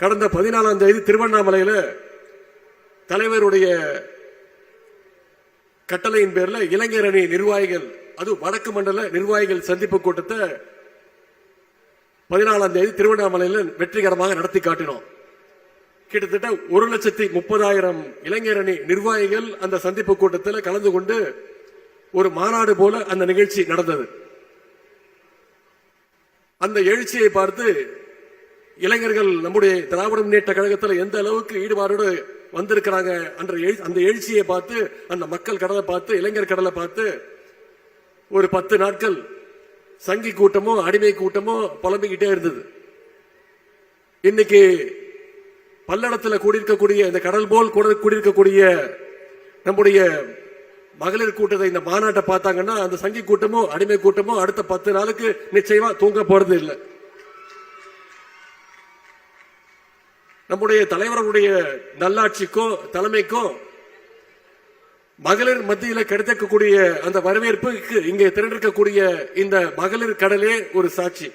கடந்த பதினாலாம் தேதி திருவண்ணாமலையில தலைவருடைய கட்டளையின் பேர்ல இளைஞர் அணி நிர்வாகிகள் அது வடக்கு மண்டல நிர்வாகிகள் சந்திப்பு கூட்டத்தை பதினாலாம் தேதி திருவண்ணாமலையில் வெற்றிகரமாக நடத்தி காட்டினோம். கிட்டத்தட்ட ஒரு லட்சத்தி முப்பதாயிரம் இளைஞர் அணி நிர்வாகிகள் அந்த சந்திப்பு கூட்டத்தில் கலந்து கொண்டு ஒரு மாநாடு போல அந்த நிகழ்ச்சி நடந்தது. அந்த எழுச்சியை பார்த்து இளைஞர்கள் நம்முடைய திராவிட முன்னேற்ற கழகத்தில் எந்த அளவுக்கு ஈடுபாடோடு வந்திருக்கிறாங்க என்ற எழு- அந்த எழுச்சியை பார்த்து அந்த மக்கள் கடலை பார்த்து இளைஞர் கடலை பார்த்து ஒரு பத்து நாட்கள் சங்கி கூட்டமோ அடிமை கூட்டமோ புலம்பிக்கிட்டே இருந்தது. இன்னைக்கு பல்லடத்தில் கூடியிருக்கக்கூடிய இந்த கடல் போல் கூட கூடியிருக்கக்கூடிய நம்முடைய மகளிர் கூட்டத்தை இந்த மாநாட்டை பார்த்தாங்கன்னா அந்த சங்கி கூட்டமோ அடிமை கூட்டமோ அடுத்த பத்து நாளுக்கு நிச்சயமா தூங்க போறது இல்லை. நம்முடைய தலைவர்களுடைய நல்லாட்சிக்கோ தலைமைக்கோ மகளிர் மத்தியில் கிடைத்திருக்கக்கூடிய அந்த வரவேற்புக்கு இங்கே திரண்டிருக்கக்கூடிய இந்த மகளிர் கடலே ஒரு சாட்சி.